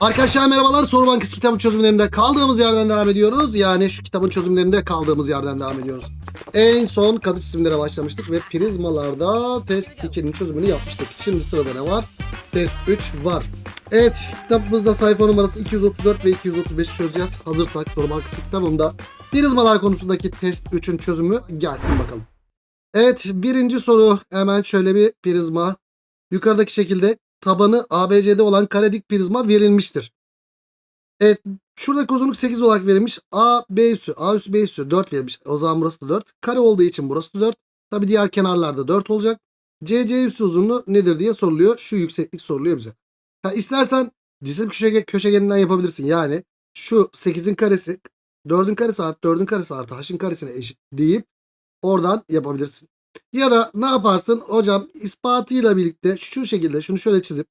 Arkadaşlar merhabalar. Soru Bankası kitabı çözümlerinde kaldığımız yerden devam ediyoruz. Yani şu kitabın çözümlerinde kaldığımız yerden devam ediyoruz. En son katı çizimlere başlamıştık ve prizmalarda test 2'nin çözümünü yapmıştık. Şimdi sırada ne var? Test 3 var. Evet kitabımızda sayfa numarası 234 ve 235 çözeceğiz. Hazırsak Soru Bankası kitabımda prizmalar konusundaki test 3'ün çözümü gelsin bakalım. Evet birinci soru hemen şöyle bir prizma. Yukarıdaki şekilde tabanı ABC'de olan kare dik prizma verilmiştir. Evet şuradaki uzunluk 8 olarak verilmiş. A, B üssü, A üssü, B üssü 4 verilmiş. O zaman burası da 4. Kare olduğu için burası da 4. Tabi diğer kenarlarda 4 olacak. CC üssü uzunluğu nedir diye soruluyor. Şu yükseklik soruluyor bize. Ha, istersen cisim köşege, köşegeninden yapabilirsin. Yani şu 8'in karesi 4'ün karesi artı 4'ün karesi artı h'ın karesine eşit deyip oradan yapabilirsin. Ya da ne yaparsın? Hocam ispatıyla birlikte şu şekilde şunu şöyle çizip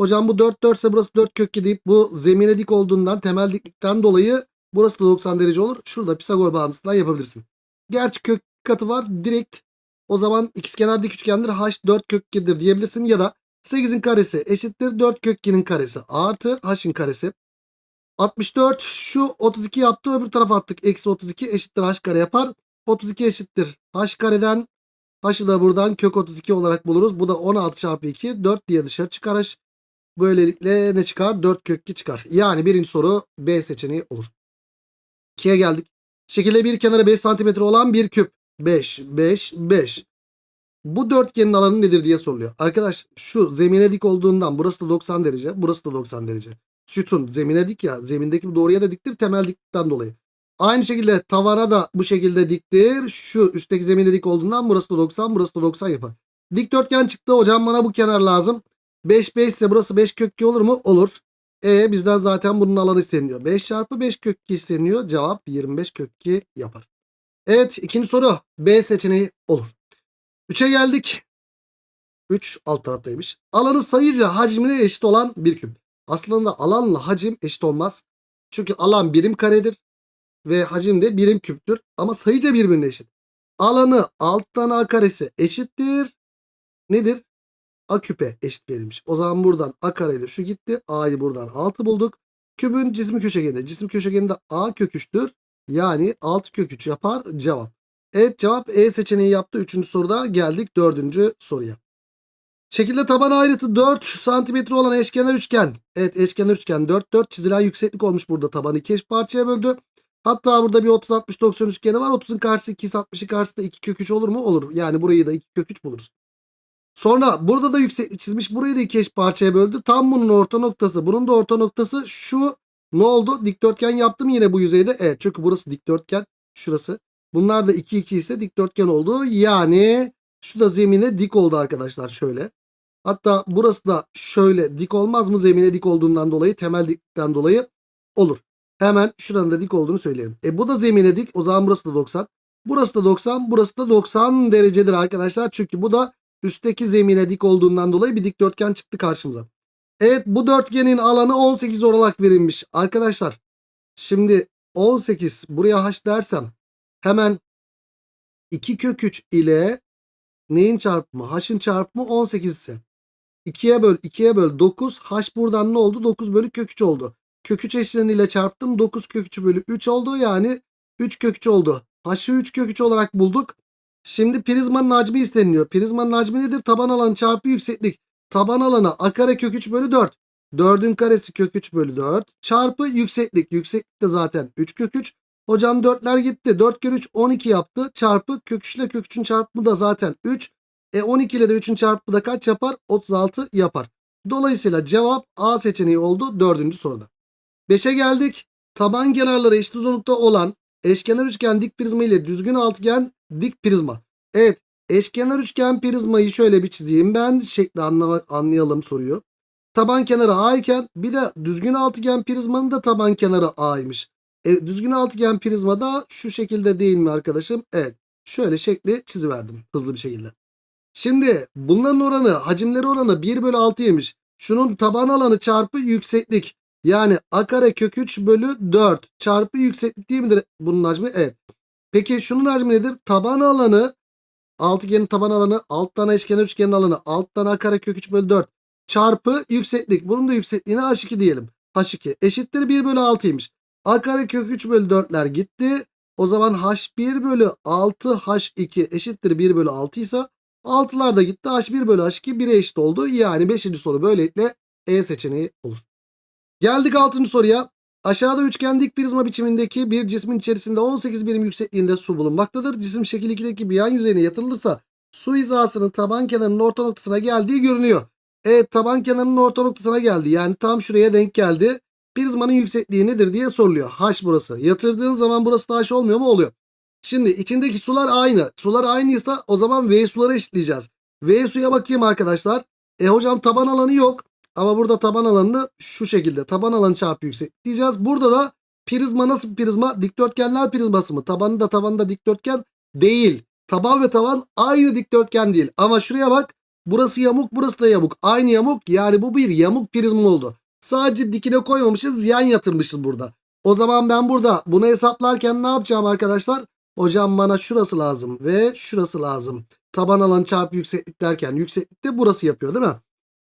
hocam bu 4 4 ise burası 4 kök 2 deyip bu zemine dik olduğundan temel diklikten dolayı burası da 90 derece olur. Şurada Pisagor bağıntısından yapabilirsin. Gerçi kök katı var. Direkt o zaman ikizkenar dik üçgendir. H 4 kök 2'dir diyebilirsin. Ya da 8'in karesi eşittir 4 kök 2'nin karesi artı h'in karesi. 64 şu 32 yaptı öbür tarafa attık. Eksi 32 eşittir h kare yapar. 32 eşittir h kareden H'ı da buradan kök 32 olarak buluruz. Bu da 16 çarpı 2 4 diye dışarı çıkar H. Böylelikle ne çıkar? 4 kök 2 çıkar. Yani birinci soru B seçeneği olur. 2'ye geldik. Şekilde bir kenarı 5 cm olan bir küp. 5, 5, 5. Bu dörtgenin alanı nedir diye soruluyor. Arkadaş şu zemine dik olduğundan burası da 90 derece. Burası da 90 derece. Sütun zemine dik ya. Zemindeki doğruya da diktir temel diklikten dolayı. Aynı şekilde tavana da bu şekilde diktir. Şu üstteki zemine dik olduğundan burası da 90 burası da 90 yapar. Dikdörtgen çıktı hocam bana bu kenar lazım. 5 5 ise burası 5 kök 2 olur mu? Olur. E bizden zaten bunun alanı isteniyor. 5 çarpı 5 kök 2 isteniyor. Cevap 25 kök 2 yapar. Evet ikinci soru B seçeneği olur. 3'e geldik. 3 alt taraftaymış. Alanı sayıca hacmine eşit olan bir küp. Aslında alanla hacim eşit olmaz. Çünkü alan birim karedir ve hacim de birim küptür. Ama sayıca birbirine eşit. Alanı alttan a karesi eşittir. Nedir? A küpe eşit verilmiş. O zaman buradan a kareyle şu gitti. A'yı buradan 6 bulduk. Kübün cismi köşegeni. Cisim köşegeninde a kök 3'tür. Yani 6 kök 3 yapar cevap. Evet cevap E seçeneği yaptı. Üçüncü soruda geldik dördüncü soruya. Şekilde taban ayrıtı 4 santimetre olan eşkenar üçgen. Evet eşkenar üçgen 4 4 çizilen yükseklik olmuş burada. Tabanı iki eş parçaya böldü. Hatta burada bir 30 60 90 üçgeni var. 30'un karşısı 2 60'ın karşısı da 2 kök 3 olur mu? Olur. Yani burayı da 2 kök 3 buluruz. Sonra burada da yükseklik çizmiş. Burayı da iki eş parçaya böldü. Tam bunun orta noktası. Bunun da orta noktası şu. Ne oldu? Dikdörtgen yaptım yine bu yüzeyde. Evet çünkü burası dikdörtgen. Şurası. Bunlar da 2 2 ise dikdörtgen oldu. Yani şu da zemine dik oldu arkadaşlar şöyle. Hatta burası da şöyle dik olmaz mı? Zemine dik olduğundan dolayı temel diklikten dolayı olur. Hemen şuranın da dik olduğunu söyleyelim. E bu da zemine dik. O zaman burası da 90. Burası da 90. Burası da 90 derecedir arkadaşlar. Çünkü bu da üstteki zemine dik olduğundan dolayı bir dikdörtgen çıktı karşımıza. Evet bu dörtgenin alanı 18 olarak verilmiş. Arkadaşlar şimdi 18 buraya h dersem hemen 2 kök 3 ile neyin çarpımı? H'ın çarpımı 18 ise 2'ye böl 2'ye böl 9 h buradan ne oldu? 9 bölü kök 3 oldu. Kök 3 eşleniyle çarptım. 9 kök 3 bölü 3 oldu. Yani 3 kök 3 oldu. H'ı 3 kök 3 olarak bulduk. Şimdi prizmanın hacmi isteniyor. Prizmanın hacmi nedir? Taban alanı çarpı yükseklik. Taban alanı a kare kök 3 bölü 4. 4'ün karesi kök 3 bölü 4 çarpı yükseklik. Yükseklik de zaten 3 kök 3. Hocam 4'ler gitti. 4 kere 3 12 yaptı. Çarpı kök 3 ile kök 3'ün çarpımı da zaten 3. E 12 ile de 3'ün çarpımı da kaç yapar? 36 yapar. Dolayısıyla cevap A seçeneği oldu 4. soruda. 5'e geldik. Taban kenarları eşit uzunlukta olan eşkenar üçgen dik prizma ile düzgün altıgen dik prizma. Evet eşkenar üçgen prizmayı şöyle bir çizeyim ben. Şekli anla anlayalım soruyu. Taban kenarı A iken bir de düzgün altıgen prizmanın da taban kenarı A'ymış. E, düzgün altıgen prizma da şu şekilde değil mi arkadaşım? Evet. Şöyle şekli çiziverdim hızlı bir şekilde. Şimdi bunların oranı hacimleri oranı 1 bölü 6'ymış. Şunun taban alanı çarpı yükseklik. Yani a kare kök 3 bölü 4 çarpı yükseklik değil midir bunun hacmi? Evet. Peki şunun hacmi nedir? Taban alanı altıgenin taban alanı alt tane eşkenar üçgenin alanı alt tane a kare kök 3 bölü 4 çarpı yükseklik. Bunun da yüksekliğine h2 diyelim. H2 eşittir 1 bölü 6'ymış. A kare kök 3 bölü 4'ler gitti. O zaman H1 bölü 6 H2 eşittir 1 bölü 6 ise 6'lar da gitti. H1 bölü H2 1'e eşit oldu. Yani 5. soru böylelikle E seçeneği olur. Geldik 6. soruya. Aşağıda üçgen dik prizma biçimindeki bir cismin içerisinde 18 birim yüksekliğinde su bulunmaktadır. Cisim şekil 2'deki bir yan yüzeyine yatırılırsa su hizasının taban kenarının orta noktasına geldiği görünüyor. Evet taban kenarının orta noktasına geldi. Yani tam şuraya denk geldi. Prizmanın yüksekliği nedir diye soruluyor. H burası. Yatırdığın zaman burası da H olmuyor mu? Oluyor. Şimdi içindeki sular aynı. Sular aynıysa o zaman V suları eşitleyeceğiz. V suya bakayım arkadaşlar. E hocam taban alanı yok. Ama burada taban alanını şu şekilde taban alanı çarpı yüksek diyeceğiz. Burada da prizma nasıl bir prizma? Dikdörtgenler prizması mı? Tabanı da tabanı da dikdörtgen değil. Taban ve taban aynı dikdörtgen değil. Ama şuraya bak. Burası yamuk burası da yamuk. Aynı yamuk yani bu bir yamuk prizma oldu. Sadece dikine koymamışız yan yatırmışız burada. O zaman ben burada bunu hesaplarken ne yapacağım arkadaşlar? Hocam bana şurası lazım ve şurası lazım. Taban alanı çarpı yükseklik derken yükseklik de burası yapıyor değil mi?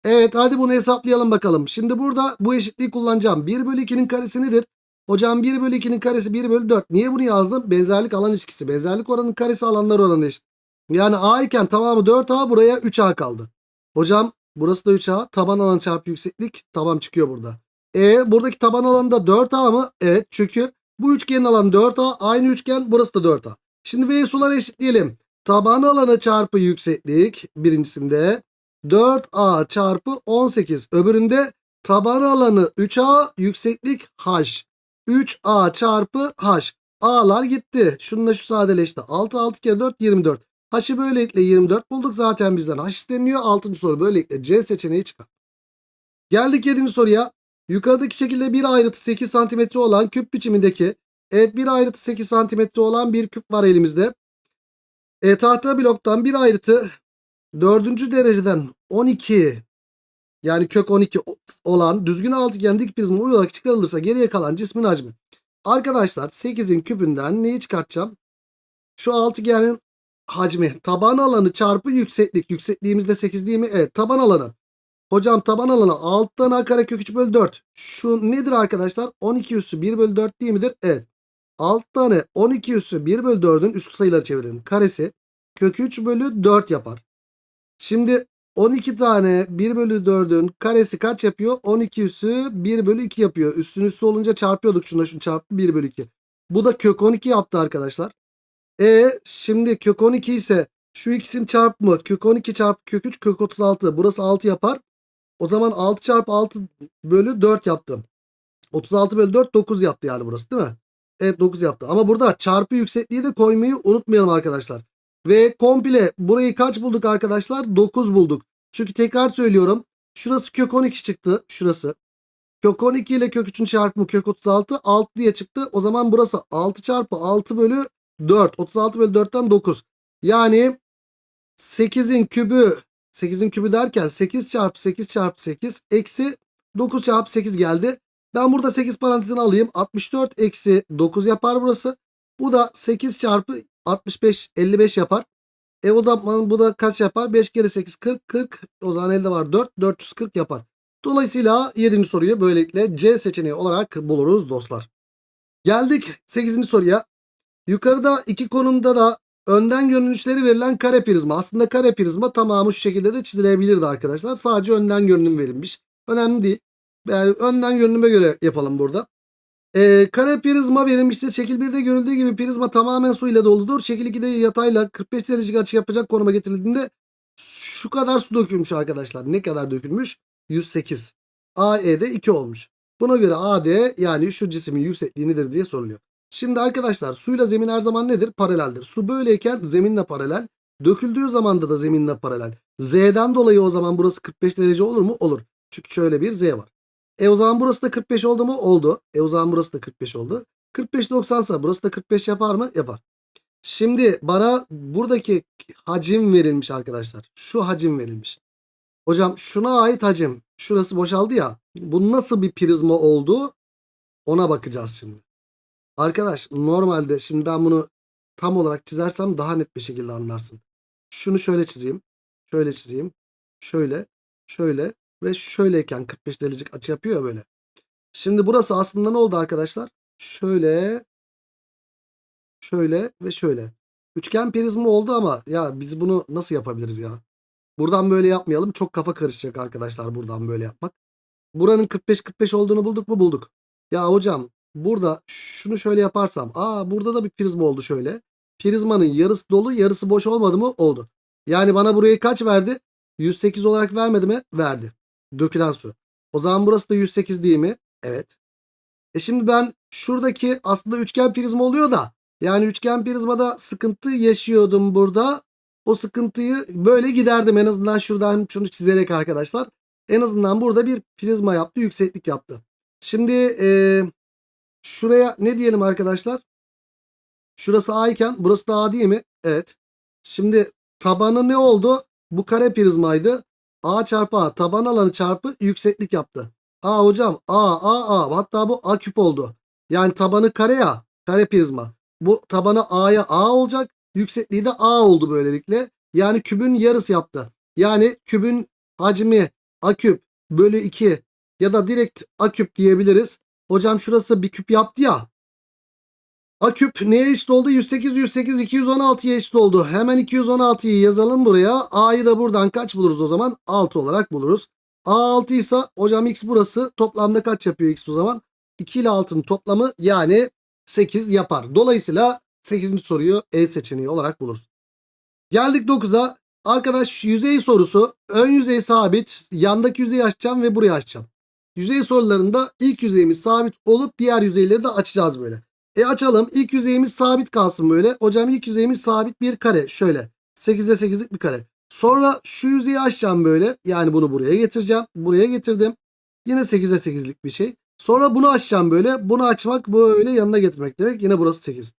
Evet hadi bunu hesaplayalım bakalım. Şimdi burada bu eşitliği kullanacağım. 1 bölü 2'nin karesi nedir? Hocam 1 bölü 2'nin karesi 1 bölü 4. Niye bunu yazdım? Benzerlik alan ilişkisi. Benzerlik oranının karesi alanlar oranı eşit. Yani A iken tamamı 4A buraya 3A kaldı. Hocam burası da 3A. Taban alan çarpı yükseklik. Tamam çıkıyor burada. E buradaki taban alanı da 4A mı? Evet çünkü bu üçgenin alanı 4A. Aynı üçgen burası da 4A. Şimdi V suları eşitleyelim. Taban alanı çarpı yükseklik birincisinde 4A çarpı 18. Öbüründe taban alanı 3A yükseklik H. 3A çarpı H. A'lar gitti. Şununla şu sadeleşti. 6 6 kere 4 24. H'ı böylelikle 24 bulduk. Zaten bizden H isteniyor. 6. soru böylelikle C seçeneği çıkar. Geldik 7. soruya. Yukarıdaki şekilde bir ayrıtı 8 cm olan küp biçimindeki evet bir ayrıtı 8 cm olan bir küp var elimizde. E, tahta bloktan bir ayrıtı dördüncü dereceden 12 yani kök 12 olan düzgün altıgen dik prizma uyularak çıkarılırsa geriye kalan cismin hacmi. Arkadaşlar 8'in küpünden neyi çıkartacağım? Şu altıgenin hacmi taban alanı çarpı yükseklik. Yüksekliğimizde 8 değil mi? Evet taban alanı. Hocam taban alanı alttan a kare kök 3 bölü 4. Şu nedir arkadaşlar? 12 üssü 1 bölü 4 değil midir? Evet. Alt tane 12 üssü 1 bölü 4'ün üstü sayıları çevirelim. Karesi kök 3 bölü 4 yapar. Şimdi 12 tane 1 bölü 4'ün karesi kaç yapıyor? 12 üssü 1 bölü 2 yapıyor. Üstün üstü olunca çarpıyorduk şuna şunu çarpı 1 bölü 2. Bu da kök 12 yaptı arkadaşlar. E şimdi kök 12 ise şu ikisinin çarpımı kök 12 çarpı kök 3 kök 36. Burası 6 yapar. O zaman 6 çarpı 6 bölü 4 yaptım. 36 bölü 4 9 yaptı yani burası değil mi? Evet 9 yaptı. Ama burada çarpı yüksekliği de koymayı unutmayalım arkadaşlar. Ve komple burayı kaç bulduk arkadaşlar? 9 bulduk. Çünkü tekrar söylüyorum. Şurası kök 12 çıktı. Şurası. Kök 12 ile kök 3'ün çarpımı kök 36 6 diye çıktı. O zaman burası 6 çarpı 6 bölü 4. 36 bölü 4'ten 9. Yani 8'in kübü 8'in kübü derken 8 çarpı 8 çarpı 8 eksi 9 çarpı 8 geldi. Ben burada 8 parantezini alayım. 64 eksi 9 yapar burası. Bu da 8 çarpı 65 55 yapar. E o da bu da kaç yapar? 5 kere 8 40 40. O zaman elde var 4 440 yapar. Dolayısıyla 7. soruyu böylelikle C seçeneği olarak buluruz dostlar. Geldik 8. soruya. Yukarıda iki konumda da önden görünüşleri verilen kare prizma. Aslında kare prizma tamamı şu şekilde de çizilebilirdi arkadaşlar. Sadece önden görünüm verilmiş. Önemli değil. Yani önden görünüme göre yapalım burada. Ee, kare prizma verilmiştir. Şekil 1'de görüldüğü gibi prizma tamamen su ile doludur. Şekil 2'de yatayla 45 derecelik açı yapacak konuma getirildiğinde şu kadar su dökülmüş arkadaşlar. Ne kadar dökülmüş? 108. AE'de 2 olmuş. Buna göre AD yani şu cismin yüksekliği nedir diye soruluyor. Şimdi arkadaşlar suyla zemin her zaman nedir? Paraleldir. Su böyleyken zeminle paralel. Döküldüğü zamanda da zeminle paralel. Z'den dolayı o zaman burası 45 derece olur mu? Olur. Çünkü şöyle bir Z var. E o zaman burası da 45 oldu mu? Oldu. E o zaman burası da 45 oldu. 45 90 ise burası da 45 yapar mı? Yapar. Şimdi bana buradaki hacim verilmiş arkadaşlar. Şu hacim verilmiş. Hocam şuna ait hacim. Şurası boşaldı ya. Bu nasıl bir prizma oldu? Ona bakacağız şimdi. Arkadaş normalde şimdi ben bunu tam olarak çizersem daha net bir şekilde anlarsın. Şunu şöyle çizeyim. Şöyle çizeyim. Şöyle. Şöyle. Ve şöyleyken 45 derecelik açı yapıyor ya böyle. Şimdi burası aslında ne oldu arkadaşlar? Şöyle şöyle ve şöyle. Üçgen prizma oldu ama ya biz bunu nasıl yapabiliriz ya? Buradan böyle yapmayalım. Çok kafa karışacak arkadaşlar buradan böyle yapmak. Buranın 45-45 olduğunu bulduk mu? Bulduk. Ya hocam burada şunu şöyle yaparsam. Aa burada da bir prizma oldu şöyle. Prizmanın yarısı dolu yarısı boş olmadı mı? Oldu. Yani bana burayı kaç verdi? 108 olarak vermedi mi? Verdi. Dökülen su. O zaman burası da 108 değil mi? Evet. E şimdi ben şuradaki aslında üçgen prizma oluyor da yani üçgen prizmada sıkıntı yaşıyordum burada. O sıkıntıyı böyle giderdim en azından şuradan şunu çizerek arkadaşlar. En azından burada bir prizma yaptı, yükseklik yaptı. Şimdi eee, şuraya ne diyelim arkadaşlar? Şurası A iken burası da A değil mi? Evet. Şimdi tabanı ne oldu? Bu kare prizmaydı. A çarpı A taban alanı çarpı yükseklik yaptı. A hocam A A A hatta bu A küp oldu. Yani tabanı kare ya kare prizma. Bu tabanı A'ya A olacak. Yüksekliği de A oldu böylelikle. Yani kübün yarısı yaptı. Yani kübün hacmi A küp bölü 2 ya da direkt A küp diyebiliriz. Hocam şurası bir küp yaptı ya. A küp neye eşit oldu? 108, 108, 216'ya eşit oldu. Hemen 216'yı yazalım buraya. A'yı da buradan kaç buluruz o zaman? 6 olarak buluruz. A 6 ise hocam x burası toplamda kaç yapıyor x o zaman? 2 ile 6'nın toplamı yani 8 yapar. Dolayısıyla 8. soruyu E seçeneği olarak buluruz. Geldik 9'a. Arkadaş yüzey sorusu. Ön yüzey sabit. Yandaki yüzeyi açacağım ve burayı açacağım. Yüzey sorularında ilk yüzeyimiz sabit olup diğer yüzeyleri de açacağız böyle. E açalım. İlk yüzeyimiz sabit kalsın böyle. Hocam ilk yüzeyimiz sabit bir kare. Şöyle. 8'e 8'lik bir kare. Sonra şu yüzeyi açacağım böyle. Yani bunu buraya getireceğim. Buraya getirdim. Yine 8'e 8'lik bir şey. Sonra bunu açacağım böyle. Bunu açmak böyle yanına getirmek demek. Yine burası 8.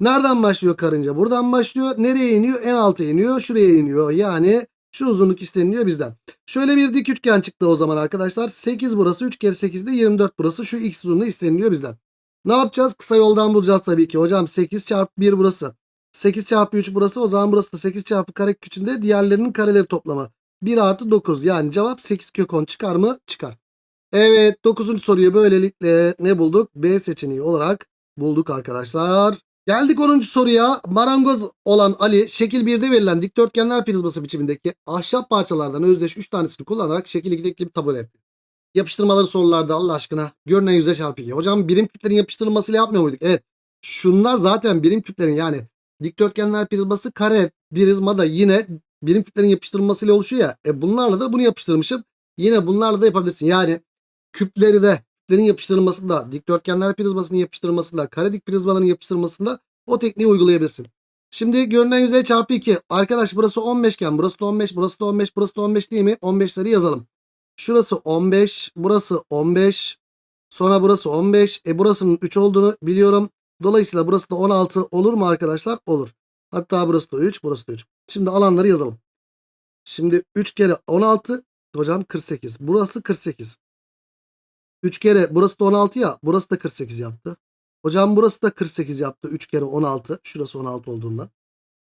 Nereden başlıyor karınca? Buradan başlıyor. Nereye iniyor? En alta iniyor. Şuraya iniyor. Yani şu uzunluk isteniliyor bizden. Şöyle bir dik üçgen çıktı o zaman arkadaşlar. 8 burası. 3 kere 8 de 24 burası. Şu x uzunluğu isteniliyor bizden. Ne yapacağız? Kısa yoldan bulacağız tabii ki. Hocam 8 çarpı 1 burası. 8 çarpı 3 burası. O zaman burası da 8 çarpı kare küçüğünde diğerlerinin kareleri toplamı. 1 artı 9. Yani cevap 8 kök 10 çıkar mı? Çıkar. Evet 9. soruyu böylelikle ne bulduk? B seçeneği olarak bulduk arkadaşlar. Geldik 10. soruya. Marangoz olan Ali şekil 1'de verilen dikdörtgenler prizması biçimindeki ahşap parçalardan özdeş 3 tanesini kullanarak şekil 2'deki bir tabure yapıyor. Yapıştırmaları sorularda Allah aşkına. Görünen yüzey çarpı 2. Hocam birim küplerin yapıştırılmasıyla yapmıyor muyduk? Evet. Şunlar zaten birim küplerin yani dikdörtgenler prizması kare prizma da yine birim küplerin yapıştırılmasıyla oluşuyor ya. E bunlarla da bunu yapıştırmışım. Yine bunlarla da yapabilirsin. Yani küpleri de küplerin yapıştırılmasında, dikdörtgenler prizmasının yapıştırılmasında, kare dik prizmaların yapıştırılmasında o tekniği uygulayabilirsin. Şimdi görünen yüzey çarpı 2. Arkadaş burası 15 iken burası da 15, burası da 15, burası da 15 değil mi? 15'leri yazalım. Şurası 15, burası 15, sonra burası 15. E burasının 3 olduğunu biliyorum. Dolayısıyla burası da 16 olur mu arkadaşlar? Olur. Hatta burası da 3, burası da 3. Şimdi alanları yazalım. Şimdi 3 kere 16 hocam 48. Burası 48. 3 kere burası da 16 ya. Burası da 48 yaptı. Hocam burası da 48 yaptı. 3 kere 16. Şurası 16 olduğundan.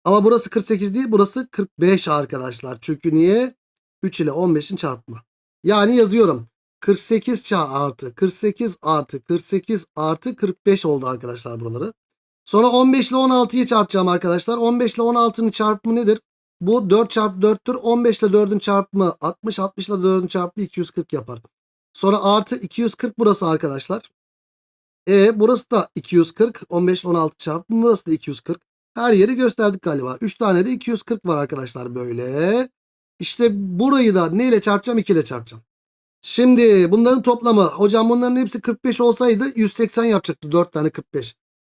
Ama burası 48 değil. Burası 45 arkadaşlar. Çünkü niye? 3 ile 15'in çarpımı. Yani yazıyorum. 48 ça artı 48 artı 48 artı 45 oldu arkadaşlar buraları. Sonra 15 ile 16'yı çarpacağım arkadaşlar. 15 ile 16'nın çarpımı nedir? Bu 4 çarpı 4'tür. 15 ile 4'ün çarpımı 60. 60 ile 4'ün çarpımı 240 yapar. Sonra artı 240 burası arkadaşlar. E burası da 240. 15 ile 16 çarpımı burası da 240. Her yeri gösterdik galiba. 3 tane de 240 var arkadaşlar böyle. İşte burayı da ne ile çarpacağım? 2 ile çarpacağım. Şimdi bunların toplamı hocam bunların hepsi 45 olsaydı 180 yapacaktı 4 tane 45.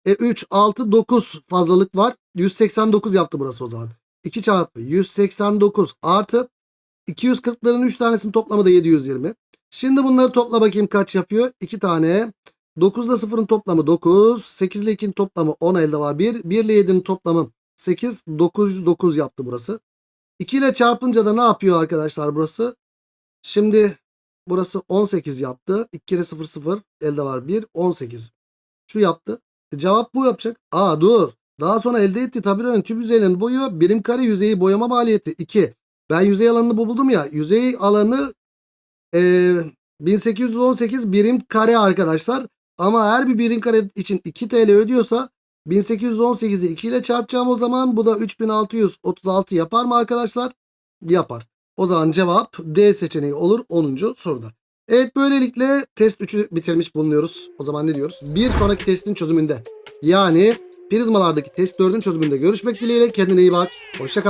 E 3, 6, 9 fazlalık var. 189 yaptı burası o zaman. 2 çarpı 189 artı 240'ların 3 tanesinin toplamı da 720. Şimdi bunları topla bakayım kaç yapıyor? 2 tane. 9 ile 0'ın toplamı 9. 8 ile 2'nin toplamı 10 elde var. 1. 1 ile 7'nin toplamı 8. 909 yaptı burası. 2 ile çarpınca da ne yapıyor arkadaşlar burası? Şimdi burası 18 yaptı. 2 kere 0 0 elde var 1. 18. Şu yaptı. E cevap bu yapacak. Aa dur. Daha sonra elde ettiği tabirenin tüm yüzeylerinin boyu birim kare yüzeyi boyama maliyeti 2. Ben yüzey alanını buldum ya. Yüzey alanı e, 1818 birim kare arkadaşlar. Ama her bir birim kare için 2 TL ödüyorsa 1818'i 2 ile çarpacağım o zaman bu da 3636 yapar mı arkadaşlar? Yapar. O zaman cevap D seçeneği olur 10. soruda. Evet böylelikle test 3'ü bitirmiş bulunuyoruz. O zaman ne diyoruz? Bir sonraki testin çözümünde. Yani prizmalardaki test 4'ün çözümünde görüşmek dileğiyle. Kendine iyi bak. Hoşça